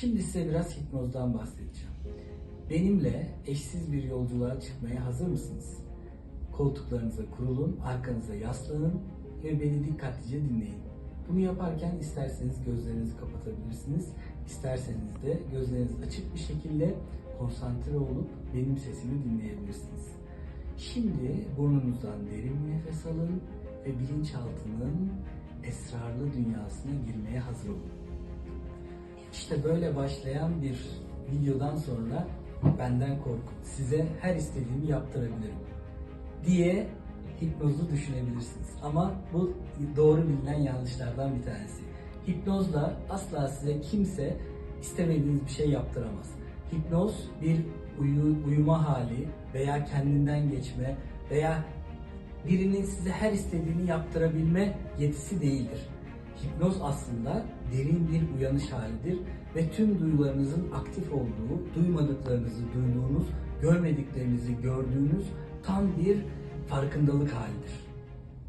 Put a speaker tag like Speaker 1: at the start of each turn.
Speaker 1: Şimdi size biraz hipnozdan bahsedeceğim. Benimle eşsiz bir yolculuğa çıkmaya hazır mısınız? Koltuklarınıza kurulun, arkanıza yaslanın ve beni dikkatlice dinleyin. Bunu yaparken isterseniz gözlerinizi kapatabilirsiniz, isterseniz de gözleriniz açık bir şekilde konsantre olup benim sesimi dinleyebilirsiniz. Şimdi burnunuzdan derin bir nefes alın ve bilinçaltının esrarlı dünyasına girmeye hazır olun. İşte böyle başlayan bir videodan sonra benden korkun. Size her istediğimi yaptırabilirim diye hipnozu düşünebilirsiniz. Ama bu doğru bilinen yanlışlardan bir tanesi. Hipnozla asla size kimse istemediğiniz bir şey yaptıramaz. Hipnoz bir uyu, uyuma hali veya kendinden geçme veya birinin size her istediğini yaptırabilme yetisi değildir. Hipnoz aslında derin bir uyanış halidir ve tüm duyularınızın aktif olduğu, duymadıklarınızı duyduğunuz, görmediklerinizi gördüğünüz tam bir farkındalık halidir.